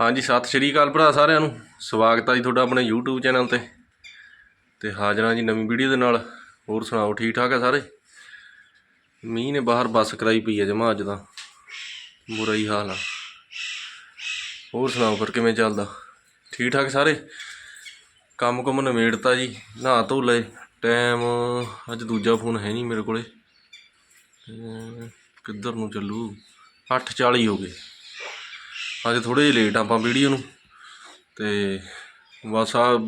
ਹਾਂਜੀ, ਸਤਿ ਸ਼੍ਰੀ ਅਕਾਲ ਭਰਾ ਸਾਰਿਆਂ ਨੂੰ। ਸਵਾਗਤ ਹੈ ਜੀ ਤੁਹਾਡਾ ਆਪਣੇ YouTube ਚੈਨਲ ਤੇ। ਤੇ ਹਾਜ਼ਰਾਂ ਜੀ ਨਵੀਂ ਵੀਡੀਓ ਦੇ ਨਾਲ। ਹੋਰ ਸੁਣਾਓ, ਠੀਕ ਠਾਕ ਹੈ ਸਾਰੇ? ਮੀਂਹ ਨੇ ਬਾਹਰ ਬੱਸ ਕਰਾਈ ਪਈ ਹੈ ਜਮਾ ਅੱਜ ਤਾਂ। ਬੁਰਾ ਹੀ ਹਾਲ ਆ। ਹੋਰ ਸੁਣਾਓ, ਫਿਰ ਕਿਵੇਂ ਚੱਲਦਾ? ਠੀਕ ਠਾਕ ਸਾਰੇ? ਕੰਮ ਕੁਮ ਨਿਬੇੜਤਾ ਜੀ, ਨਹਾ ਧੋ ਲਏ। ਟਾਈਮ, ਅੱਜ ਦੂਜਾ ਫੋਨ ਹੈ ਨਹੀਂ ਮੇਰੇ ਕੋਲੇ। ਕਿੱਧਰ ਨੂੰ ਚੱਲੂ? 8:40 ਹੋ ਗਏ। ਅੱਜ ਥੋੜੇ ਜਿਹੇ ਲੇਟ ਆਪਾਂ ਵੀਡੀਓ ਨੂੰ। ਤੇ ਬਸ ਆ,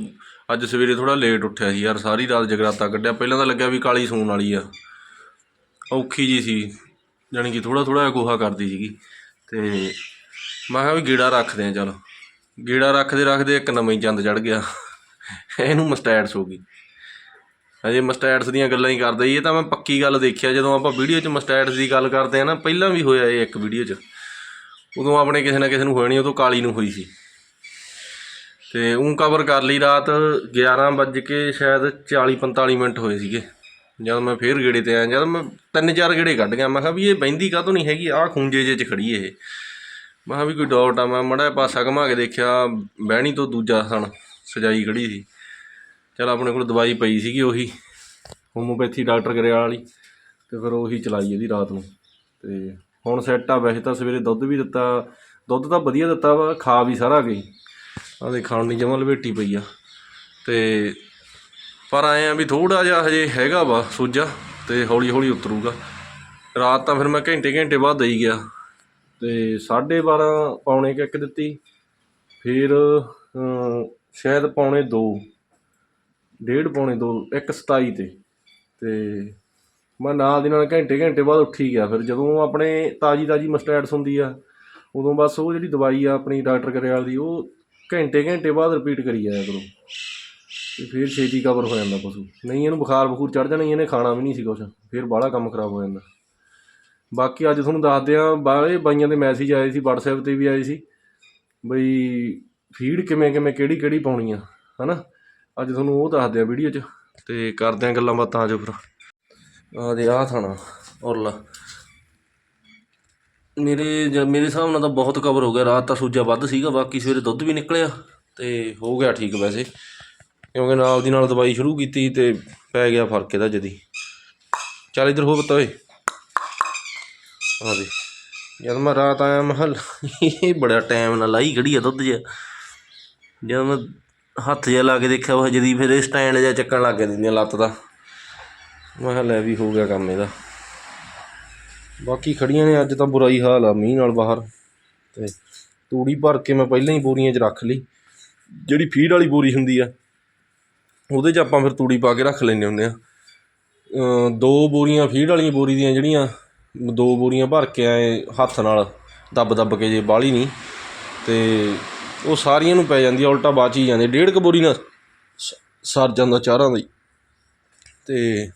ਅੱਜ ਸਵੇਰੇ ਥੋੜਾ ਲੇਟ ਉੱਠਿਆ ਸੀ ਯਾਰ, ਸਾਰੀ ਰਾਤ ਜਗਰਾਤਾ ਕੱਢਿਆ। ਪਹਿਲਾਂ ਤਾਂ ਲੱਗਿਆ ਵੀ ਕਾਲੀ ਸੂਣ ਵਾਲੀ ਆ। ਔਖੀ ਜੀ ਸੀ, ਜਾਣੀ ਕਿ ਥੋੜਾ ਥੋੜਾ ਗੋਹਾ ਕਰਦੀ ਸੀਗੀ। ਤੇ ਮੈਂ ਕਿਹਾ ਵੀ ਗੇੜਾ ਰੱਖਦੇ ਆ ਚਲ। ਗੇੜਾ ਰੱਖਦੇ ਰੱਖਦੇ ਇੱਕ ਨਵਾਂ ਹੀ ਚੰਦ ਚੜ ਗਿਆ। ਇਹਨੂੰ ਮਸਟੈਟਸ ਹੋ ਗਈ। ਅਜੇ ਮਸਟੈਟਸ ਦੀਆਂ ਗੱਲਾਂ ਹੀ ਕਰਦਾ ਜੀ ਇਹ ਤਾਂ ਮੈਂ ਪੱਕੀ ਗੱਲ ਦੇਖਿਆ, ਜਦੋਂ ਆਪਾਂ ਵੀਡੀਓ 'ਚ ਮਸਟੈਟਸ ਦੀ ਗੱਲ ਕਰਦੇ ਆ ਨਾ, ਪਹਿਲਾਂ ਵੀ ਹੋਇਆ ਇਹ ਇੱਕ ਵੀਡੀਓ 'ਚ। ਉਦੋਂ ਆਪਣੇ ਕਿਸੇ ਨਾ ਕਿਸੇ ਨੂੰ ਹੋਇਆ ਨਹੀਂ ਉਦੋਂ ਕਾਲੀ ਨੂੰ ਹੋਈ ਸੀ। ਤੇ ਉਹ ਕਵਰ ਕਰ ਲਈ ਰਾਤ 11 ਵੱਜ ਕੇ ਸ਼ਾਇਦ 40 45 ਮਿੰਟ ਹੋਏ ਸੀਗੇ। ਜਦ ਮੈਂ ਫੇਰ ਗੇੜੇ ਤੇ ਆਇਆ, ਜਦ ਮੈਂ ਤਿੰਨ ਚਾਰ ਗੇੜੇ ਕੱਢ ਗਿਆ, ਮੈਂ ਕਿਹਾ ਵੀ ਇਹ ਬਹਿੰਦੀ ਕਾਹਤੋਂ ਨਹੀਂ ਹੈਗੀ, ਆਹ ਖੂੰਜੇ ਜੇ ਚ ਖੜੀ ਇਹ। ਮੈਂ ਕਿਹਾ ਵੀ ਕੋਈ ਡਾਊਟ ਆ ਮੈਂ ਮੜਾ ਪਾਸਾ ਘੁਮਾ ਕੇ ਦੇਖਿਆ, ਬਹਿਣੀ ਤੋਂ ਦੂਜਾ ਸਣ ਸਜਾਈ ਖੜੀ ਸੀ। ਚਲ ਆਪਣੇ ਕੋਲ ਦਵਾਈ ਪਈ ਸੀਗੀ ਉਹੀ ਹੋਮੋਪੈਥੀ ਡਾਕਟਰ ਗਰੇਵਾਲ ਵਾਲੀ, ਤੇ ਫਿਰ ਉਹੀ ਚਲਾਈ ਇਹਦੀ ਰਾਤ ਨੂੰ। ਤੇ ਹੁਣ ਸੈੱਟ ਆ, ਵੈਸੇ ਤਾਂ ਸਵੇਰੇ ਦੁੱਧ ਵੀ ਦਿੱਤਾ, ਦੁੱਧ ਤਾਂ ਵਧੀਆ ਦਿੱਤਾ ਵਾ, ਖਾ ਵੀ ਸਾਰਾ ਗਈ ਆਦੇ ਖਾਣ ਦੀ ਜਮਾਂ ਲਵੇਟੀ ਪਈ ਆ। ਤੇ ਪਰ ਆਏ ਆ ਵੀ ਥੋੜਾ ਜਿਹਾ ਹਜੇ ਹੈਗਾ ਵਾ ਸੋਜਾ ਤੇ ਹੌਲੀ ਹੌਲੀ ਉਤਰੂਗਾ। ਰਾਤ ਤਾਂ ਫਿਰ ਮੈਂ ਘੰਟੇ ਘੰਟੇ ਬਾਅਦ ਦੇਈ ਗਿਆ। ਤੇ 12:30 ਪੌਣੇ ਕੁ ਇੱਕ ਦਿੱਤੀ। ਫਿਰ ਸ਼ਾਇਦ ਪੌਣੇ 2 ਡੇਢ ਪੌਣੇ 2 ਇੱਕ 27 ਤੇ। ਤੇ ਮੈਂ ਨਾਲ ਦੀ ਨਾਲ ਘੰਟੇ ਘੰਟੇ ਬਾਅਦ ਉੱਠੀ ਗਿਆ ਫਿਰ, ਜਦੋਂ ਆਪਣੇ ਤਾਜੀ ਤਾਜੀ ਮਸਟੈਟਸ ਹੁੰਦੀ ਆ, ਉਦੋਂ ਬਸ ਉਹ ਜਿਹੜੀ ਦਵਾਈ ਆ ਆਪਣੀ ਡਾਕਟਰ ਕਰਿਆਲ ਦੀ, ਉਹ ਘੰਟੇ ਘੰਟੇ ਬਾਅਦ ਰਿਪੀਟ ਕਰੀ ਜਾਇਆ ਕਰੋ। ਤੇ ਫਿਰ ਛੇਤੀ ਕਵਰ ਹੋ ਜਾਂਦਾ ਪਸ਼ੂ। ਨਹੀਂ ਇਹਨੂੰ ਬੁਖਾਰ ਬਖੂਰ ਚੜ ਜਾਣਾ, ਇਹਨੇ ਖਾਣਾ ਵੀ ਨਹੀਂ ਸੀ ਕੁਛ। ਫਿਰ ਬਾਹਲਾ ਕੰਮ ਖਰਾਬ ਹੋ ਜਾਂਦਾ। ਬਾਕੀ ਅੱਜ ਤੁਹਾਨੂੰ ਦੱਸਦੇ ਆ ਬਾਹਲੇ ਬਾਈਆਂ ਦੇ ਮੈਸੇਜ ਆਏ ਸੀ, WhatsApp ਤੇ ਵੀ ਆਏ ਸੀ, ਬਈ ਫੀਡ ਕਿਵੇਂ ਕਿਵੇਂ ਕਿਹੜੀ ਕਿਹੜੀ ਪਾਉਣੀ ਆ, ਹਨਾ? ਅੱਜ ਤੁਹਾਨੂੰ ਉਹ ਦੱਸਦੇ ਆ ਵੀਡੀਓ 'ਚ। ਤੇ ਕਰਦੇ ਆ ਗੱਲਾਂ ਬਾਤਾਂ ਆਜੋ ਫਿਰ। ਆ ਦੇ ਆ ਥਾਣਾ, ਔਰਲਾ। ਮੇਰੇ ਜ- ਮੇਰੇ ਹਿਸਾਬ ਨਾਲ ਤਾਂ ਬਹੁਤ ਕਵਰ ਹੋ ਗਿਆ, ਰਾਤ ਤਾਂ ਸੂਜਾ ਵੱਧ ਸੀਗਾ, ਬਾਕੀ ਸਵੇਰੇ ਦੁੱਧ ਵੀ ਨਿਕਲਿਆ ਤੇ ਹੋ ਗਿਆ ਠੀਕ ਵੈਸੇ। ਕਿਉਂਕਿ ਨਾਲ ਦੀ ਨਾਲ ਦਵਾਈ ਸ਼ੁਰੂ ਕੀਤੀ ਤੇ ਪੈ ਗਿਆ ਫ਼ਰਕ ਇਹਦਾ ਜਦੀ। ਚੱਲ ਇੱਧਰ ਹੋ ਬੱਤਾ ਓਏ। ਆ ਦੇ ਜਦ ਮੈਂ ਰਾਤ ਆਇਆ ਮਹਲ, ਇਹ ਬੜਾ ਟਾਈਮ ਨਾਲ ਲਾਈ ਖੜੀ ਆ ਦੁੱਧ ਜਿਹਾ। ਜਦ ਮੈਂ ਹੱਥ ਜਿਹਾ ਲਾ ਕੇ ਦੇਖਿਆ, ਉਹ ਜਦੀ ਫਿਰ ਇਹ ਸਟੈਂਡ ਜਿਹਾ ਚੱਕਣ ਲੱਗ ਗਿਆ ਦਿੰਦੀਆਂ ਲੱਤ ਦਾ। ਮੈਂ ਕਿਹਾ ਲੈ ਵੀ ਹੋ ਗਿਆ ਕੰਮ ਇਹਦਾ। ਬਾਕੀ ਖੜੀਆਂ ਨੇ, ਅੱਜ ਤਾਂ ਬੁਰਾਈ ਹਾਲ ਆ, ਮੀਂਹ ਨਾਲ ਬਾਹਰ। ਤੇ ਤੂੜੀ ਭਰ ਕੇ ਮੈਂ ਪਹਿਲਾਂ ਹੀ ਬੋਰੀਆਂ 'ਚ ਰੱਖ ਲਈ। ਜਿਹੜੀ ਫੀਡ ਵਾਲੀ ਬੋਰੀ ਹੁੰਦੀ ਆ, ਉਹਦੇ 'ਚ ਆਪਾਂ ਫਿਰ ਤੂੜੀ ਪਾ ਕੇ ਰੱਖ ਲੈਂਦੇ ਹੁੰਦੇ ਆ। ਦੋ ਬੋਰੀਆਂ ਫੀਡ ਵਾਲੀਆਂ ਬੋਰੀ ਦੀਆਂ ਜਿਹੜੀਆਂ, ਦੋ ਬੋਰੀਆਂ ਭਰ ਕੇ ਆਏ ਹੱਥ ਨਾਲ, ਦੱਬ ਦੱਬ ਕੇ ਜੇ ਬਾਹਲੀ ਨਹੀਂ। ਤੇ ਉਹ ਸਾਰੀਆਂ ਨੂੰ ਪੈ ਜਾਂਦੀ ਆ, ਉਲਟਾ ਬਾਚ ਹੀ ਜਾਂਦੇ ਡੇਢ ਕੁ ਬੋਰੀ ਨਾਲ ਸ- ਸਰ ਜਾਂਦਾ ਚਾਰਾਂ ਦੀ। ਹੀ ਤੇ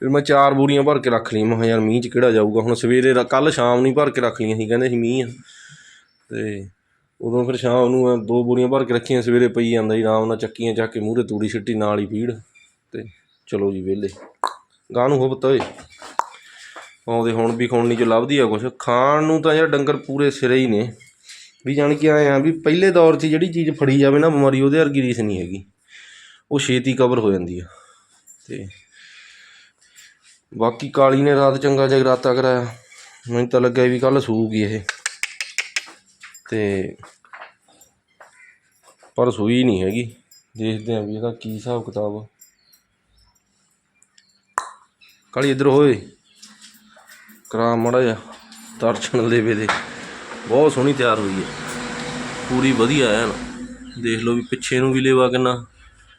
ਫਿਰ ਮੈਂ ਚਾਰ ਬੋਰੀਆਂ ਭਰ ਕੇ ਰੱਖ ਲਈਆਂ। ਮੈਂ ਕਿਹਾ ਯਾਰ ਮੀਂਹ 'ਚ ਕਿਹੜਾ ਜਾਊਗਾ? ਹੁਣ ਸਵੇਰੇ ਕੱਲ ਸ਼ਾਮ ਨੂੰ ਭਰ ਕੇ ਰੱਖ ਲਈਆਂ ਸੀ, ਕਹਿੰਦੇ ਸੀ ਮੀਂਹ ਆ। ਅਤੇ ਉਦੋਂ ਫਿਰ ਸ਼ਾਮ ਨੂੰ ਮੈਂ ਦੋ ਬੋਰੀਆਂ ਭਰ ਕੇ ਰੱਖੀਆਂ, ਸਵੇਰੇ ਪਈ ਜਾਂਦਾ ਜੀ, ਆਰਾਮ ਨਾਲ ਚੱਕੀਆਂ ਚੱਕ ਕੇ ਮੂਹਰੇ ਤੂੜੀ ਛਿੱਟੀ ਨਾਲ ਹੀ ਪੀੜ। ਅਤੇ ਚਲੋ ਜੀ ਵਿਹਲੇ। ਗਾਂ ਨੂੰ ਹੋ ਪਤਾ ਓਏ। ਆਉਂਦੇ ਹੁਣ ਵੀ ਖੋਣੀ ਚ ਲੱਭਦੀ ਆ ਕੁਛ। ਖਾਣ ਨੂੰ ਤਾਂ ਯਾਰ ਡੰਗਰ ਪੂਰੇ ਸਿਰੇ ਹੀ ਨੇ। ਵੀ ਜਾਣ ਕੇ ਆਏ ਆ ਵੀ ਪਹਿਲੇ ਦੌਰ 'ਚ ਜਿਹੜੀ ਚੀਜ਼ ਫੜੀ ਜਾਵੇ ਨਾ ਬਿਮਾਰੀ, ਉਹਦੇ ਵਰਗੀ ਰੀਸ ਨਹੀਂ ਹੈਗੀ। ਉਹ ਛੇਤੀ ਕਵਰ ਹੋ ਜਾਂਦੀ ਆ। ਤੇ ਬਾਕੀ ਕਾਲੀ ਨੇ ਰਾਤ ਚੰਗਾ ਜਗਰਾਤਾ ਕਰਾਇਆ। ਮੈਨੂੰ ਤਾਂ ਲੱਗਿਆ ਵੀ ਕੱਲ ਸੂਗੀ ਇਹ। ਤੇ ਪਰ ਸੂਈ ਨਹੀਂ ਹੈਗੀ। ਦੇਖਦੇ ਆਂ ਵੀ ਇਹਦਾ ਕੀ ਹਿਸਾਬ ਕਿਤਾਬ ਆ। ਕਾਲੀ ਇੱਧਰ ਹੋਏ। ਕਰਾ ਮੜਾ ਜਾ ਦਰਸ਼ਨ ਦੇਵੇ ਦੇ। ਬਹੁਤ ਸੋਹਣੀ ਤਿਆਰ ਹੋਈ ਹੈ। ਪੂਰੀ ਵਧੀਆ ਐਨ। ਦੇਖ ਲਓ ਵੀ ਪਿੱਛੇ ਨੂੰ ਵੀ ਲੇਵਾ ਕਿੰਨਾ।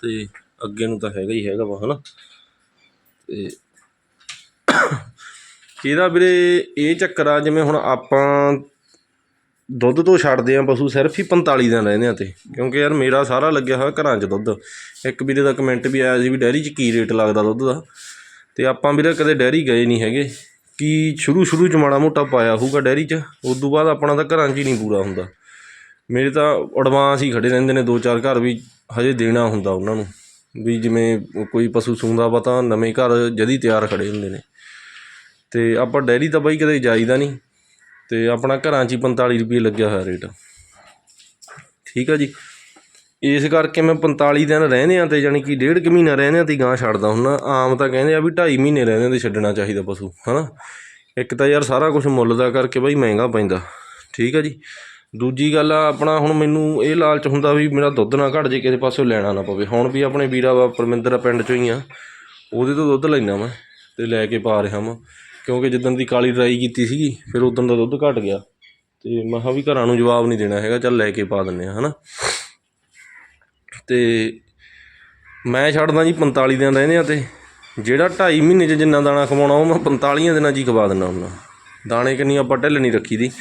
ਤੇ ਅੱਗੇ ਨੂੰ ਤਾਂ ਹੈਗਾ ਹੀ ਹੈਗਾ ਵਾ, ਹਨਾ। ਤੇ ਇਹਦਾ ਵੀਰੇ ਇਹ ਚੱਕਰ ਆ, ਜਿਵੇਂ ਹੁਣ ਆਪਾਂ ਦੁੱਧ ਤੋਂ ਛੱਡਦੇ ਆ, ਪਸ਼ੂ ਸਿਰਫ ਹੀ 45 ਦਿਨ ਰਹਿੰਦੇ ਆ ਤੇ। ਕਿਉਂਕਿ ਯਾਰ ਮੇਰਾ ਸਾਰਾ ਲੱਗਿਆ ਹੋਇਆ ਘਰਾਂ 'ਚ ਦੁੱਧ। ਇੱਕ ਵੀਰੇ ਦਾ ਕਮੈਂਟ ਵੀ ਆਇਆ ਸੀ ਵੀ ਡੈਰੀ 'ਚ ਕੀ ਰੇਟ ਲੱਗਦਾ ਦੁੱਧ ਦਾ? ਤੇ ਆਪਾਂ ਵੀਰੇ ਕਦੇ ਡੈਰੀ ਗਏ ਨਹੀਂ ਹੈਗੇ। ਕਿ ਸ਼ੁਰੂ ਸ਼ੁਰੂ 'ਚ ਮਾੜਾ ਮੋਟਾ ਪਾਇਆ ਹੋਊਗਾ ਡੈਰੀ 'ਚ ਉਸ ਤੋਂ ਬਾਅਦ ਆਪਣਾ ਤਾਂ ਘਰਾਂ 'ਚ ਹੀ ਨਹੀਂ ਪੂਰਾ ਹੁੰਦਾ। ਮੇਰੇ ਤਾਂ ਐਡਵਾਂਸ ਹੀ ਖੜੇ ਰਹਿੰਦੇ ਨੇ, ਦੋ ਚਾਰ ਘਰ ਵੀ ਹਜੇ ਦੇਣਾ ਹੁੰਦਾ ਉਹਨਾਂ ਨੂੰ। ਵੀ ਜਿਵੇਂ ਕੋਈ ਪਸ਼ੂ ਸੂੰਦਾ ਵਾ ਤਾਂ ਨਵੇਂ ਘਰ ਜਦੀ ਤਿਆਰ ਖੜੇ ਹੁੰਦੇ ਨੇ। ਅਤੇ ਆਪਾਂ ਡੈਰੀ ਤਾਂ ਬਾਈ ਕਦੇ ਜਾਈਦਾ ਨਹੀਂ ਅਤੇ ਆਪਣਾ ਘਰਾਂ 'ਚ ਹੀ ਪੰਤਾਲੀ ਰੁਪਈਏ ਲੱਗਿਆ ਹੋਇਆ ਰੇਟ। ਠੀਕ ਆ ਜੀ। ਇਸ ਕਰਕੇ ਮੈਂ 45 ਦਿਨ ਰਹਿੰਦਿਆਂ ਆ ਤੇ ਯਾਨੀ ਕਿ ਡੇਢ ਕੁ ਮਹੀਨਾ ਰਹਿੰਦਿਆਂ ਆ ਤੇ ਗਾਂ ਛੱਡਦਾ ਹੁੰਦਾ। ਆਮ ਤਾਂ ਕਹਿੰਦੇ ਆ ਵੀ ਢਾਈ ਮਹੀਨੇ ਰਹਿੰਦਿਆਂ ਤੇ ਛੱਡਣਾ ਚਾਹੀਦਾ ਪਸ਼ੂ, ਹਨਾ? ਇੱਕ ਤਾਂ ਯਾਰ ਸਾਰਾ ਕੁਝ ਮੁੱਲ ਦਾ ਕਰਕੇ ਬਾਈ ਮਹਿੰਗਾ ਪੈਂਦਾ। ਠੀਕ ਆ ਜੀ। ਦੂਜੀ ਗੱਲ ਆ ਆਪਣਾ ਹੁਣ ਮੈਨੂੰ ਇਹ ਲਾਲਚ ਹੁੰਦਾ ਵੀ ਮੇਰਾ ਦੁੱਧ ਨਾ ਘਟ ਜੇ ਕਿਸੇ ਪਾਸੋਂ ਲੈਣਾ ਨਾ ਪਵੇ। ਹੁਣ ਵੀ ਆਪਣੇ ਵੀਰਾ ਵਾ ਪਰਮਿੰਦਰ ਪਿੰਡ ਚੋਂ ਹੀ ਆ। ਉਹਦੇ ਤੋਂ ਦੁੱਧ ਲੈਣਾ ਮੈਂ ਤੇ ਲੈ ਕੇ ਪਾ ਰਿਹਾ ਮੈਂ ਕਿਉਂਕਿ ਜਿੱਦਣ ਦੀ ਕਾਲੀ ਡਰਾਈ ਕੀਤੀ ਸੀਗੀ, ਫਿਰ ਉੱਦਣ ਦਾ ਦੁੱਧ ਘੱਟ ਗਿਆ। ਅਤੇ ਮੈਂ ਕਿਹਾ ਵੀ ਘਰਾਂ ਨੂੰ ਜਵਾਬ ਨਹੀਂ ਦੇਣਾ ਹੈਗਾ, ਚੱਲ ਲੈ ਕੇ ਪਾ ਦਿੰਦੇ ਹਾਂ ਹੈ ਨਾ ਅਤੇ ਮੈਂ ਛੱਡਦਾ ਜੀ 45 ਦਿਨ ਰਹਿੰਦੇ ਆ ਤੇ ਜਿਹੜਾ 2.5 ਮਹੀਨੇ 'ਚ ਜਿੰਨਾ ਦਾਣਾ ਖਵਾਉਣਾ ਉਹ ਮੈਂ 45 ਦਿਨਾਂ 'ਚ ਹੀ ਖਵਾ ਦਿੰਦਾ ਹੁੰਦਾ। ਦਾਣੇ ਕਿੰਨੀ ਆਪਾਂ ਢਿੱਲ ਨਹੀਂ ਰੱਖੀ ਦੀ।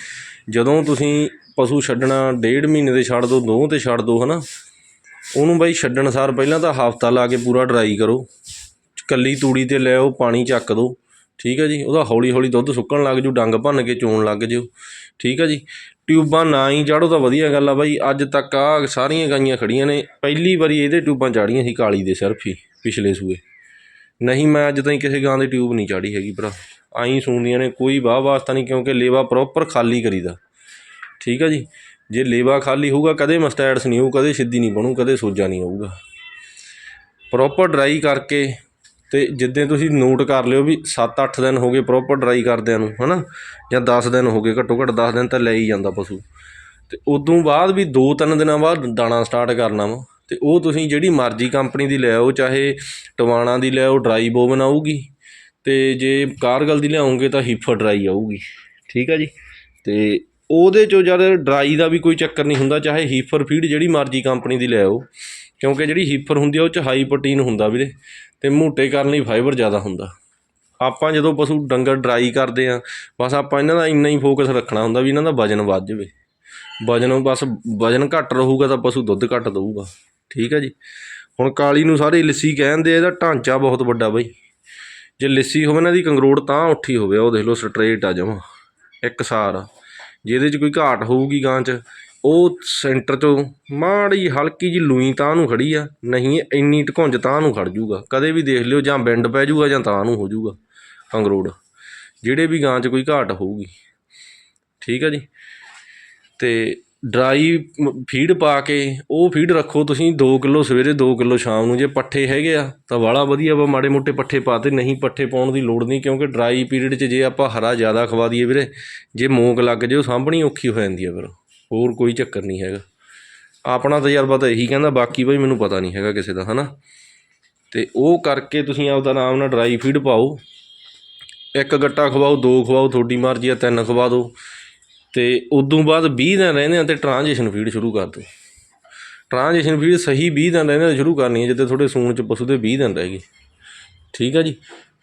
ਜਦੋਂ ਤੁਸੀਂ ਪਸ਼ੂ ਛੱਡਣਾ ਡੇਢ ਮਹੀਨੇ ਦੇ ਛੱਡ ਦਿਓ ਦੋ ਤੇ ਛੱਡ ਦਿਓ ਹਨਾ। ਉਹਨੂੰ ਬਾਈ ਛੱਡਣ ਸਾਰ ਪਹਿਲਾਂ ਤਾਂ ਹਫਤਾ ਲਾ ਕੇ ਪੂਰਾ ਡਰਾਈ ਕਰੋ। ਕੱਲੀ ਤੂੜੀ ਤੇ ਲੈ ਆਓ, ਪਾਣੀ ਚੱਕ ਦਿਓ ਠੀਕ ਆ ਜੀ, ਉਹਦਾ ਹੌਲੀ ਹੌਲੀ ਦੁੱਧ ਸੁੱਕਣ ਲੱਗ ਜੂ, ਡੰਗ ਭੰਨ ਕੇ ਚੋਣ ਲੱਗ ਜਿਓ ਠੀਕ ਆ ਜੀ। ਟਿਊਬਾਂ ਨਾ ਹੀ ਚਾੜੋ ਤਾਂ ਵਧੀਆ ਗੱਲ ਆ ਬਾਈ, ਅੱਜ ਤੱਕ ਆ ਸਾਰੀਆਂ ਗਾਈਆਂ ਖੜੀਆਂ ਨੇ, ਪਹਿਲੀ ਵਾਰੀ ਇਹਦੇ ਟਿਊਬਾਂ ਚਾੜੀਆਂ ਸੀ ਕਾਲੀ ਦੇ ਸਿਰਫ ਹੀ, ਪਿਛਲੇ ਸੂਏ। ਨਹੀਂ, ਮੈਂ ਅੱਜ ਤਾਈਂ ਕਿਸੇ ਗਾਂ ਦੀ ਟਿਊਬ ਨਹੀਂ ਚਾੜੀ ਹੈਗੀ ਭਰਾ। ਆਈ ਸੁਣਦੀਆਂ ਨੇ, ਕੋਈ ਵਾਹ ਵਾਸਤਾ ਨਹੀਂ, ਕਿਉਂਕਿ ਲੇਵਾ ਪ੍ਰੋਪਰ ਖਾਲੀ ਕਰੀਦਾ। ਠੀਕ ਆ ਜੀ, ਜੇ ਲੇਵਾ ਖਾਲੀ ਹੋਊਗਾ, ਕਦੇ ਮਸਟੈਡਸ ਨਹੀਂ ਹੋਊ, ਕਦੇ ਸਿੱਧੀ ਨਹੀਂ ਬਣੂ, ਕਦੇ ਸੋਜਾ ਨਹੀਂ ਆਊਗਾ ਪ੍ਰੋਪਰ ਡਰਾਈ ਕਰਕੇ ਅਤੇ ਜਿੱਦਾਂ ਤੁਸੀਂ ਨੋਟ ਕਰ ਲਿਓ ਵੀ 7-8 ਦਿਨ ਹੋ ਗਏ ਪ੍ਰੋਪਰ ਡਰਾਈ ਕਰਦਿਆਂ ਨੂੰ ਹੈ ਨਾ ਜਾਂ ਦਸ ਦਿਨ ਹੋ ਗਏ, ਘੱਟੋ ਘੱਟ ਦਸ ਦਿਨ ਤਾਂ ਲੈ ਹੀ ਜਾਂਦਾ ਪਸ਼ੂ। ਤੇ ਉਦੋਂ ਬਾਅਦ ਵੀ 2-3 ਦਿਨਾਂ ਬਾਅਦ ਦਾਣਾ ਸਟਾਰਟ ਕਰਨਾ ਵਾ। ਅਤੇ ਉਹ ਤੁਸੀਂ ਜਿਹੜੀ ਮਰਜ਼ੀ ਕੰਪਨੀ ਦੀ ਲੈ ਆਓ, ਚਾਹੇ ਟਵਾਣਾ ਦੀ ਲੈ ਆਓ ਡਰਾਈ ਬੋਵਨ ਆਊਗੀ ਅਤੇ ਜੇ ਕਾਰਗਲ ਦੀ ਲਿਆਉਂਗੇ ਤਾਂ ਹੀਫਰ ਡਰਾਈ ਆਊਗੀ। ਠੀਕ ਆ ਜੀ? ਅਤੇ ਉਹਦੇ ਚੋਂ ਜਦ ਡਰਾਈ ਦਾ ਵੀ ਕੋਈ ਚੱਕਰ ਨਹੀਂ ਹੁੰਦਾ, ਚਾਹੇ ਹੀਫਰ ਫੀਡ ਜਿਹੜੀ ਮਰਜ਼ੀ ਕੰਪਨੀ ਦੀ ਲੈ ਆਓ। ਕਿਉਂਕਿ ਜਿਹੜੀ ਹੀਫਰ ਹੁੰਦੀ ਆ, ਉਹ ਚ ਹਾਈ ਪ੍ਰੋਟੀਨ ਹੁੰਦਾ ਵੀਰੇ, ਤੇ ਮੋਟੇ ਕਰਨ ਲਈ ਫਾਈਬਰ ਜ਼ਿਆਦਾ ਹੁੰਦਾ। ਆਪਾਂ ਜਦੋਂ ਪਸ਼ੂ ਡੰਗਰ ਡਰਾਈ ਕਰਦੇ ਆ, ਬਸ ਆਪਾਂ ਇਹਨਾਂ ਦਾ ਇੰਨਾ ਹੀ ਫੋਕਸ ਰੱਖਣਾ ਹੁੰਦਾ ਵੀ ਇਹਨਾਂ ਦਾ ਵਜਨ ਵੱਧ ਜਾਵੇ। ਵਜਨ ਬਸ, ਵਜਨ ਘੱਟ ਰਹੂਗਾ ਤਾਂ ਪਸ਼ੂ ਦੁੱਧ ਘੱਟ ਦੇਊਗਾ। ਠੀਕ ਹੈ ਜੀ? ਹੁਣ ਕਾਲੀ ਨੂੰ ਸਾਰੇ ਲੱਸੀ ਕਹਿੰਦੇ ਆ, ਇਹਦਾ ਢਾਂਚਾ ਬਹੁਤ ਵੱਡਾ ਬਾਈ। ਜੇ ਲੱਸੀ ਹੋਵੇ ਨਾ ਦੀ ਕੰਗਰੋੜ ਤਾਂ ਉੱਠੀ ਹੋਵੇ ਉਹ ਦੇਖ ਲਓ ਸਟ੍ਰੇਟ ਆ ਜਮਾ। ਇੱਕ ਸਾਰ ਆ। ਜਿਹਦੇ 'ਚ ਕੋਈ ਘਾਟ ਹੋਊਗੀ ਗਾਂ 'ਚ ਉਹ ਸੈਂਟਰ 'ਚੋਂ ਮਾੜੀ ਹਲਕੀ ਜਿਹੀ ਲੂਈ ਤਾਂ ਨੂੰ ਖੜ੍ਹੀ ਆ, ਨਹੀਂ ਇੰਨੀ ਢਕੁੰਜ ਤਾਂ ਨੂੰ ਖੜ ਜੂਗਾ। ਕਦੇ ਵੀ ਦੇਖ ਲਿਓ ਜਾਂ ਬੈਂਡ ਪੈ ਜੂਗਾ ਜਾਂ ਤਾਂ ਨੂੰ ਹੋ ਜੂਗਾ ਕੰਗਰੋੜ ਜਿਹੜੇ ਵੀ ਗਾਂ 'ਚ ਕੋਈ ਘਾਟ ਹੋਊਗੀ। ਠੀਕ ਆ ਜੀ? ਤੇ ਡਰਾਈ ਫੀਡ ਪਾ ਕੇ ਉਹ ਫੀਡ ਰੱਖੋ ਤੁਸੀਂ 2 ਕਿਲੋ ਸਵੇਰੇ 2 ਕਿਲੋ ਸ਼ਾਮ ਨੂੰ। ਜੇ ਪੱਠੇ ਹੈਗੇ ਆ, ਤਾਂ ਵਾਲਾ ਵਧੀਆ ਵਾ, ਮਾੜੇ ਮੋਟੇ ਪੱਠੇ ਪਾਤੇ ਨਹੀਂ ਪੱਠੇ ਪਾਉਣ ਦੀ ਲੋੜ ਨਹੀਂ, ਕਿਉਂਕਿ ਡਰਾਈ ਪੀਰੀਅਡ 'ਚ ਜੇ ਆਪਾਂ ਹਰਾ ਜ਼ਿਆਦਾ ਖਵਾ ਦਈਏ ਵੀਰੇ, ਜੇ ਮੋਕ ਲੱਗ ਜੇ ਉਹ ਸਾਂਭਣੀ ਔਖੀ ਹੋ ਜਾਂਦੀ ਆ ਫਿਰ। ਹੋਰ ਕੋਈ ਚੱਕਰ ਨਹੀਂ ਹੈਗਾ। ਆਪਣਾ ਤਜਰਬਾ ਤਾਂ ਇਹੀ ਕਹਿੰਦਾ, ਬਾਕੀ ਭਾਈ ਮੈਨੂੰ ਪਤਾ ਨਹੀਂ ਹੈਗਾ ਕਿਸੇ ਦਾ, ਹਨਾ? ਤੇ ਉਹ ਕਰਕੇ ਤੁਸੀਂ ਆਪਦਾ ਨਾਮ ਨਾਲ ਡਰਾਈ ਫੀਡ ਪਾਓ। ਇੱਕ ਗੱਟਾ ਖਵਾਓ, ਦੋ ਖਵਾਓ, ਤੁਹਾਡੀ ਮਰਜ਼ੀ ਆ, ਤਿੰਨ ਖਵਾ ਦਿਓ। ਤੇ ਉਦੋਂ ਬਾਅਦ 20 ਦਿਨ ਰਹਿੰਦੇ ਆ ਤੇ ਟ੍ਰਾਂਜੀਸ਼ਨ ਫੀਡ ਸ਼ੁਰੂ ਕਰ ਦਿਓ। ਟ੍ਰਾਂਜੀਸ਼ਨ ਫੀਡ ਸਹੀ 20 ਦਿਨ ਰਹਿੰਦੇ ਆ ਸ਼ੁਰੂ ਕਰਨੀ ਹੈ ਜਿੱਦੇ ਤੁਹਾਡੇ ਸੂਣ ਚ ਪਸ਼ੂ ਦੇ 20 ਦਿਨ ਰਹਿ ਗਏ। ਠੀਕ ਆ ਜੀ?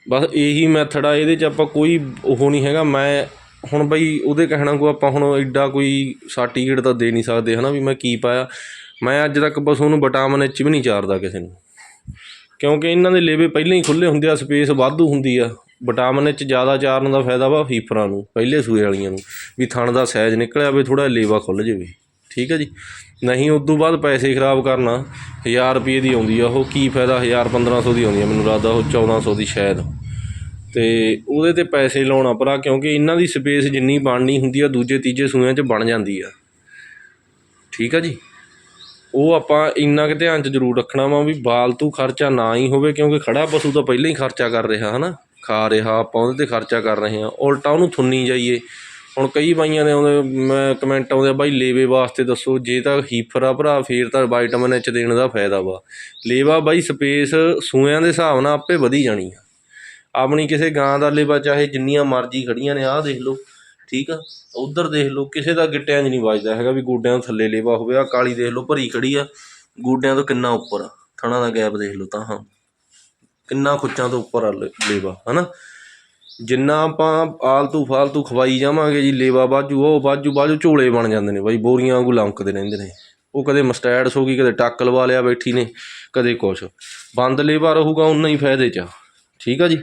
ਬਸ ਇਹੀ ਮੈਥਡ ਆ, ਇਹਦੇ ਚ ਆਪਾਂ ਕੋਈ ਉਹ ਨਹੀਂ ਹੈਗਾ, ਮੈਂ ਹੁਣ ਬਈ ਉਹਦੇ ਕਹਿਣਾ ਕੋ ਆਪਾਂ ਹੁਣ ਐਡਾ ਕੋਈ ਸਰਟੀਫਿਕੇਟ ਤਾਂ ਦੇ ਨਹੀਂ ਸਕਦੇ ਹੈ ਨਾ ਵੀ ਮੈਂ ਕੀ ਪਾਇਆ। ਮੈਂ ਅੱਜ ਤੱਕ ਪਸ਼ੂ ਨੂੰ ਵਿਟਾਮਿਨ ਐਚ ਵੀ ਨਹੀਂ ਚਾਰਦਾ ਕਿਸੇ ਨੂੰ। ਕਿਉਂਕਿ ਇਹਨਾਂ ਦੇ ਲੇਵੇ ਪਹਿਲਾਂ ਹੀ ਖੁੱਲੇ ਹੁੰਦੇ ਆ ਸਪੇਸ ਵਾਧੂ ਹੁੰਦੀ ਆ। ਵਿਟਾਮਿਨ ਵਿੱਚ ਜ਼ਿਆਦਾ ਚਾਰਨ ਦਾ ਫਾਇਦਾ ਵਾ ਫੀਫਰਾਂ ਨੂੰ, ਪਹਿਲੇ ਸੂਏ ਵਾਲੀਆਂ ਨੂੰ। ਵੀ ਥਣ ਦਾ ਸਾਈਜ਼ ਨਿਕਲਿਆ ਵੀ ਥੋੜਾ ਲੇਵਾ ਖੁੱਲ ਜਾਵੇ। ਠੀਕ ਹੈ ਜੀ? ਨਹੀਂ ਉਸ ਤੋਂ ਬਾਅਦ ਪੈਸੇ ਖਰਾਬ ਕਰਨਾ 1000 ਰੁਪਏ ਦੀ ਆਉਂਦੀ ਆ ਉਹ। ਕੀ ਫਾਇਦਾ 1000 1500 ਦੀ ਆਉਂਦੀ ਆ, ਮੈਨੂੰ ਲੱਗਦਾ ਉਹ 1400 ਦੀ ਸ਼ਾਇਦ। ਅਤੇ ਉਹਦੇ ਤੇ ਪੈਸੇ ਲਾਉਣਾ ਭਰਾ, ਕਿਉਂਕਿ ਇਹਨਾਂ ਦੀ ਸਪੇਸ ਜਿੰਨੀ ਬਣਨੀ ਹੁੰਦੀ ਆ, ਦੂਜੇ, ਤੀਜੇ ਸੂਇਆਂ 'ਚ ਬਣ ਜਾਂਦੀ ਆ। ਠੀਕ ਆ ਜੀ? ਉਹ ਆਪਾਂ ਇੰਨਾ ਕੁ ਧਿਆਨ 'ਚ ਜ਼ਰੂਰ ਰੱਖਣਾ ਵਾ ਵੀ ਫਾਲਤੂ ਖਰਚਾ ਨਾ ਹੀ ਹੋਵੇ, ਕਿਉਂਕਿ ਖੜਾ ਪਸ਼ੂ ਤਾਂ ਪਹਿਲਾਂ ਹੀ ਖਰਚਾ ਕਰ ਰਿਹਾ ਹੈ ਨਾ ਖਾ ਰਿਹਾ, ਆਪਾਂ ਉਹਦੇ ਤੇ ਖਰਚਾ ਕਰ ਰਹੇ ਹਾਂ। ਉਲਟਾ ਉਹਨੂੰ ਥੁੰਨੀ ਜਾਈਏ। ਹੁਣ ਕਈ ਬਾਈਆਂ ਦੇ ਆਉਂਦੇ ਮੈਂ ਕਮੈਂਟ ਆਉਂਦੇ ਆ ਬਾਈ ਲੇਵੇ ਵਾਸਤੇ ਦੱਸੋ, ਜੇ ਤਾਂ ਹੀਫਰ ਆ ਭਰਾ, ਫੇਰ ਤਾਂ ਵਾਈਟਾਮਿਨ ਐਚ ਦੇਣ ਦਾ ਫਾਇਦਾ ਵਾ। ਲੇਵਾ ਬਾਈ, ਸਪੇਸ ਸੂਇਆਂ ਦੇ ਹਿਸਾਬ ਨਾਲ ਆਪੇ ਵਧੀ ਜਾਣੀ ਆ। ਆਪਣੀ ਕਿਸੇ ਗਾਂ ਦਾ ਲੇਵਾ ਚਾਹੇ ਜਿੰਨੀਆਂ ਮਰਜ਼ੀ ਖੜੀਆਂ ਨੇ, ਆਹ ਦੇਖ ਲਓ, ਠੀਕ ਆ? ਉਧਰ ਦੇਖ ਲਓ, ਕਿਸੇ ਦਾ ਗਿੱਟਿਆਂ 'ਚ ਨਹੀਂ ਵੱਜਦਾ ਹੈਗਾ ਵੀ ਗੋਡਿਆਂ ਤੋਂ ਥੱਲੇ ਲੇਵਾ ਹੋਵੇ ਆ ਕਾਲੀ ਦੇਖ ਲਓ, ਭਰੀ ਖੜੀ ਆ, ਗੋਡਿਆਂ ਤੋਂ ਕਿੰਨਾ ਉੱਪਰ ਆ? ਥਣਾ ਦਾ ਗੈਪ ਦੇਖ ਲਓ ਤਾਂ, ਹਾਂ। ਕਿੰਨਾ ਖੁੱਚਾਂ ਤੋਂ ਉੱਪਰ ਆ ਲੇ- ਲੇਵਾ ਹਨਾ? ਜਿੰਨਾ ਆਪਾਂ ਆਲਤੂ ਫਾਲਤੂ ਖਵਾਈ ਜਾਵਾਂਗੇ ਜੀ ਲੇਵਾ ਬਾਜੂ, ਉਹ ਬਾਜੂ ਬਾਜੂ ਝੋਲੇ ਬਣ ਜਾਂਦੇ ਨੇ ਬਾਈ, ਬੋਰੀਆਂ ਵਾਂਗੂ ਲੰਕਦੇ ਰਹਿੰਦੇ ਨੇ। ਉਹ ਕਦੇ ਮਸਟੈਡਸ ਹੋ ਗਈ, ਕਦੇ ਟੱਕ ਲਵਾ ਲਿਆ ਬੈਠੀ ਨੇ, ਕਦੇ ਕੁਛ। ਬੰਦ ਲੇਵਾ ਰਹੂਗਾ ਉਨਾ ਹੀ ਫਾਇਦੇ ਚ ਆ। ਠੀਕ ਆ ਜੀ?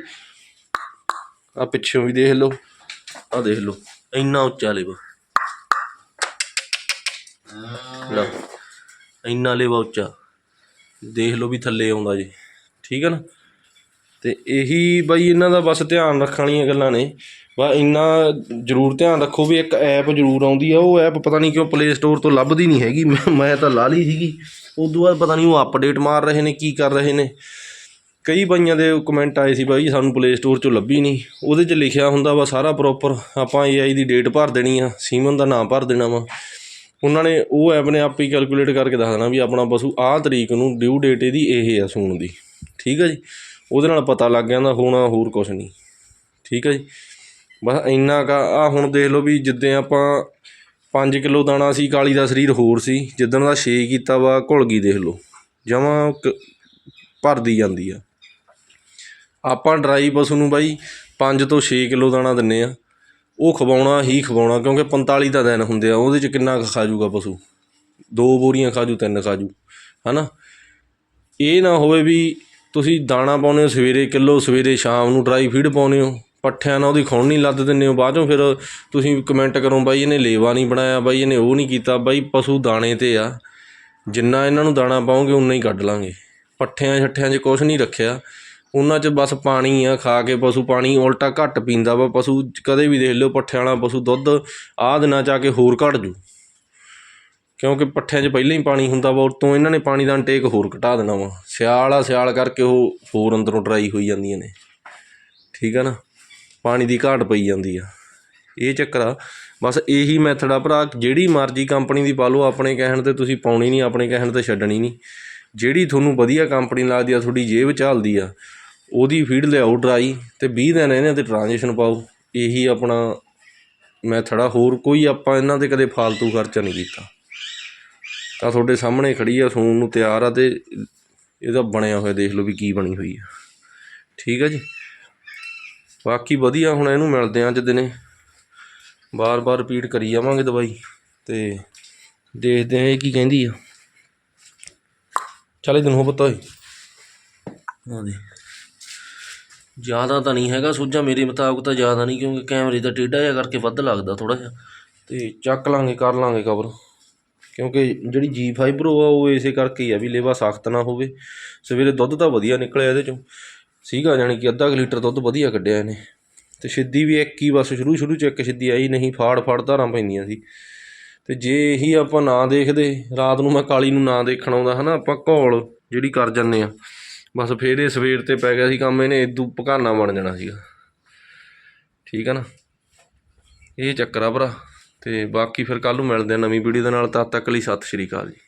ਆ ਪਿੱਛੋਂ ਵੀ ਦੇਖ ਲਓ। ਆ ਦੇਖ ਲਓ। ਇੰਨਾ ਉੱਚਾ ਲੇਵਾ। ਲਓ ਇੰਨਾ ਲੇਵਾ ਉੱਚਾ। ਦੇਖ ਲਓ ਵੀ ਥੱਲੇ ਆਉਂਦਾ ਜੀ। ਠੀਕ ਆ ਨਾ? ਤੇ ਇਹੀ ਬਾਈ ਇਹਨਾਂ ਦਾ ਬਸ ਧਿਆਨ ਰੱਖਣ ਵਾਲੀਆਂ ਗੱਲਾਂ ਨੇ। ਬਸ ਇੰਨਾ ਜ਼ਰੂਰ ਧਿਆਨ ਰੱਖੋ ਵੀ ਇੱਕ ਐਪ ਜ਼ਰੂਰ ਆਉਂਦੀ ਆ। ਉਹ ਐਪ ਪਤਾ ਨਹੀਂ ਕਿਉਂ ਪਲੇ ਸਟੋਰ ਤੋਂ ਲੱਭਦੀ ਨਹੀਂ ਹੈਗੀ। ਮੈਂ ਮੈਂ ਤਾਂ ਲਾ ਲਈ ਸੀਗੀ। ਉਦੋਂ ਬਾਅਦ ਪਤਾ ਨਹੀਂ ਉਹ ਅਪਡੇਟ ਮਾਰ ਰਹੇ ਨੇ, ਕੀ ਕਰ ਰਹੇ ਨੇ। ਕਈ ਬਾਈਆਂ ਦੇ ਕਮੈਂਟ ਆਏ ਸੀ ਬਾਈ, ਸਾਨੂੰ ਪਲੇ ਸਟੋਰ 'ਚੋਂ ਲੱਭੀ ਨਹੀਂ। ਉਹਦੇ 'ਚ ਲਿਖਿਆ ਹੁੰਦਾ ਵਾ ਸਾਰਾ ਪ੍ਰੋਪਰ ਆਪਾਂ AI ਦੀ ਡੇਟ ਭਰ ਦੇਣੀ ਆ, ਸੀਮਨ ਦਾ ਨਾਮ ਭਰ ਦੇਣਾ ਵਾ। ਉਹਨਾਂ ਨੇ ਉਹ ਐਪ ਨੇ ਆਪ ਹੀ ਕੈਲਕੂਲੇਟ ਕਰਕੇ ਦੱਸ ਦੇਣਾ ਵੀ ਆਪਣਾ ਪਸ਼ੂ ਆਹ ਤਰੀਕ ਨੂੰ ਡਿਊ ਡੇਟ ਇਹਦੀ ਇਹ ਆ ਸੂਣ ਦੀ। ਠੀਕ ਆ ਜੀ? ਉਹਦੇ ਨਾਲ ਪਤਾ ਲੱਗ ਜਾਂਦਾ, ਹੋਣਾ ਹੋਰ ਕੁਝ ਨਹੀਂ। ਠੀਕ ਆ ਜੀ? ਬਸ ਇੰਨਾ ਕਾ ਆ ਹੁਣ ਦੇਖ ਲਓ ਵੀ ਜਿੱਦਾਂ ਆਪਾਂ 5 ਕਿਲੋ ਦਾਣਾ ਸੀ, ਕਾਲੀ ਦਾ ਸਰੀਰ ਹੋਰ ਸੀ, ਜਿੱਦਣ ਦਾ 6 ਕੀਤਾ ਵਾ ਘੁਲ ਗਈ ਦੇਖ ਲਓ, ਜਮਾਂ ਕ- ਭਰਦੀ ਜਾਂਦੀ ਆ। ਆਪਾਂ ਡਰਾਈ ਪਸ਼ੂ ਨੂੰ ਬਾਈ 5 ਤੋਂ 6 ਕਿਲੋ ਦਾਣਾ ਦਿੰਨੇ ਆ। ਉਹ ਖਵਾਉਣਾ, ਹੀ ਖਵਾਉਣਾ, ਕਿਉਂਕਿ 45 ਦਾ ਦਿਨ ਹੁੰਦੇ ਆ। ਉਹਦੇ ਚ ਕਿੰਨਾ ਕੁ ਖਾ ਜੂਗਾ ਪਸ਼ੂ? ਦੋ ਬੋਰੀਆਂ ਖਾਜੂ ਤਿੰਨ ਖਾਜੂ ਹਨਾ? ਇਹ ਨਾ ਹੋਵੇ ਵੀ ਤੁਸੀਂ ਦਾਣਾ ਪਾਉਂਦੇ ਹੋ ਸਵੇਰੇ ਕਿਲੋ, ਸਵੇਰੇ ਸ਼ਾਮ ਨੂੰ ਡਰਾਈ ਫੀਡ ਪਾਉਂਦੇ ਹੋ। ਪੱਠਿਆਂ ਨਾਲ ਉਹਦੀ ਖੁਣ ਨਹੀਂ ਲੱਦ ਦਿੰਦੇ ਹੋ। ਬਾਅਦ ਚੋਂ ਫਿਰ ਤੁਸੀਂ ਕਮੈਂਟ ਕਰੋ ਬਾਈ, ਇਹਨੇ ਲੇਵਾ ਨਹੀਂ ਬਣਾਇਆ, ਬਾਈ ਇਹਨੇ ਉਹ ਨਹੀਂ ਕੀਤਾ। ਬਾਈ ਪਸ਼ੂ ਦਾਣੇ ਤੇ ਆ। ਜਿੰਨਾ ਇਹਨਾਂ ਨੂੰ ਦਾਣਾ ਪਾਓਗੇ, ਉਨਾ ਹੀ ਕੱਢ ਲਾਂਗੇ। ਪੱਠਿਆਂ ਛੱਠਿਆਂ 'ਚ ਕੁਛ ਨਹੀਂ ਰੱਖਿਆ। ਉਹਨਾਂ 'ਚ ਬਸ ਪਾਣੀ ਆ, ਖਾ ਕੇ ਪਸ਼ੂ ਪਾਣੀ ਉਲਟਾ ਘੱਟ ਪੀਂਦਾ ਵਾ, ਪਸ਼ੂ ਕਦੇ ਵੀ ਦੇਖ ਲਿਓ ਪੱਠਿਆਂ ਵਾਲਾ ਪਸ਼ੂ ਦੁੱਧ ਆਹ ਦਿਨਾਂ 'ਚ ਆ ਕੇ ਹੋਰ ਘੱਟ ਜੂ। ਕਿਉਂਕਿ ਪੱਠਿਆਂ 'ਚ ਪਹਿਲਾਂ ਹੀ ਪਾਣੀ ਹੁੰਦਾ ਵਾ, ਉਤੋਂ ਇਹਨਾਂ ਨੇ ਪਾਣੀ ਦਾ ਇਨਟੇਕ ਹੋਰ ਘਟਾ ਦੇਣਾ ਵਾ। ਸਿਆਲ ਆ, ਸਿਆਲ ਕਰਕੇ ਉਹ ਹੋਰ ਅੰਦਰੋਂ ਡਰਾਈ ਹੋਈ ਜਾਂਦੀਆਂ ਨੇ। ਠੀਕ ਆ ਨਾ? ਪਾਣੀ ਦੀ ਘਾਟ ਪਈ ਜਾਂਦੀ ਆ। ਇਹ ਚੱਕਰ ਆ। ਬਸ ਇਹੀ ਮੈਥਡ ਆ ਭਰਾ, ਜਿਹੜੀ ਮਰਜ਼ੀ ਕੰਪਨੀ ਦੀ ਪਾ ਲਓ, ਆਪਣੇ ਕਹਿਣ ਤੇ ਤੁਸੀਂ ਪਾਉਣੀ ਨਹੀਂ, ਆਪਣੇ ਕਹਿਣ ਤੇ ਛੱਡਣੀ ਨਹੀਂ। ਜਿਹੜੀ ਤੁਹਾਨੂੰ ਵਧੀਆ ਕੰਪਨੀ ਲੱਗਦੀ ਆ, ਤੁਹਾਡੀ ਜੇਬ ਝਾਲਦੀ ਆ ਉਹਦੀ ਫੀਡ ਲਿਆਓ ਡਰਾਈ ਅਤੇ ਵੀਹ ਦਿਨ ਇਹਨਾਂ ਤੇ ਟ੍ਰਾਂਜੈਕਸ਼ਨ ਪਾਓ, ਇਹੀ ਆਪਣਾ ਮੈਥਡ ਆ। ਹੋਰ ਕੋਈ ਆਪਾਂ ਇਹਨਾਂ ਤੇ ਕਦੇ ਫਾਲਤੂ ਖਰਚਾ ਨਹੀਂ ਕੀਤਾ। ਤਾਂ ਤੁਹਾਡੇ ਸਾਹਮਣੇ ਖੜੀ ਆ, ਸੂਣ ਨੂੰ ਤਿਆਰ ਆ ਅਤੇ ਇਹਦਾ ਬਣਿਆ ਹੋਇਆ ਦੇਖ ਲਓ ਵੀ ਕੀ ਬਣੀ ਹੋਈ ਆ। ਠੀਕ ਆ ਜੀ? ਬਾਕੀ ਵਧੀਆ, ਹੁਣ ਇਹਨੂੰ ਮਿਲਦੇ ਆ ਅੱਜ ਦਿਨੇ। ਬਾਰ-ਬਾਰ ਰਿਪੀਟ ਕਰੀ ਜਾਵਾਂਗੇ ਦਵਾਈ ਤੇ ਦੇਖਦੇ ਆ ਇਹ ਕੀ ਕਹਿੰਦੀ ਆ। ਚੱਲ ਇਹਨੂੰ ਪਤਾ ਹੋਈ ਹਾਂਜੀ ਜ਼ਿਆਦਾ ਤਾਂ ਨਹੀਂ ਹੈਗਾ ਸੋਝਾ ਮੇਰੇ ਮੁਤਾਬਕ ਤਾਂ ਜ਼ਿਆਦਾ ਨਹੀਂ, ਕਿਉਂਕਿ ਕੈਮਰੇ ਦਾ ਟੇਢਾ ਜਿਹਾ ਕਰਕੇ ਵੱਧ ਲੱਗਦਾ ਥੋੜ੍ਹਾ ਜਿਹਾ। ਅਤੇ ਚੱਕ ਲਾਂਗੇ, ਕਰ ਲਾਂਗੇ ਕਵਰ ਕਿਉਂਕਿ ਜਿਹੜੀ ਜੀ ਫਾਈਬਰੋ ਆ, ਉਹ ਇਸੇ ਕਰਕੇ ਹੀ ਆ ਵੀ ਲੇਵਾ ਸਖਤ ਨਾ ਹੋਵੇ। ਸਵੇਰੇ ਦੁੱਧ ਤਾਂ ਵਧੀਆ ਨਿਕਲਿਆ ਇਹਦੇ ਚੋਂ। ਸੀਗਾ, ਜਾਣੀ ਕਿ ਅੱਧਾ ਕੁ ਲੀਟਰ ਦੁੱਧ ਵਧੀਆ ਕੱਢਿਆ ਇਹਨੇ। ਤੇ ਸਿੱਧੀ ਵੀ ਇੱਕ ਹੀ, ਬਸ ਸ਼ੁਰੂ ਸ਼ੁਰੂ ਚ ਇੱਕ ਸਿੱਧੀ ਆਈ, ਨਹੀਂ ਫਾੜ ਫਾੜ ਧਾਰਾਂ ਪੈਂਦੀਆਂ ਸੀ। ਤੇ ਜੇ ਇਹੀ ਆਪਾਂ ਨਾ ਦੇਖਦੇ, ਰਾਤ ਨੂੰ ਮੈਂ ਕਾਲੀ ਨੂੰ ਨਾ ਦੇਖਣ ਆਉਂਦਾ, ਹਨਾ, ਆਪਾਂ ਘੋਲ ਜਿਹੜੀ ਕਰ ਜੰਨੇ ਆ। ਬਸ ਫੇਰ ਇਹ ਸਵੇਰ ਤੇ ਪੈ ਗਿਆ ਸੀ ਕੰਮ, ਇਹਨੇ ਇਦੂ ਪਕਾਨਾ ਬਣ ਜਾਣਾ ਸੀਗਾ। ਠੀਕ ਆ ਨਾ? ਇਹ ਚੱਕਰ ਆ ਭਰਾ। ਤੇ ਬਾਕੀ ਫਿਰ ਕੱਲ ਨੂੰ ਮਿਲਦੇ ਆ ਨਵੀਂ ਵੀਡੀਓ ਦੇ ਨਾਲ। ਤਦ ਤੱਕ ਲਈ ਸਤਿ ਸ਼੍ਰੀ ਅਕਾਲ ਜੀ।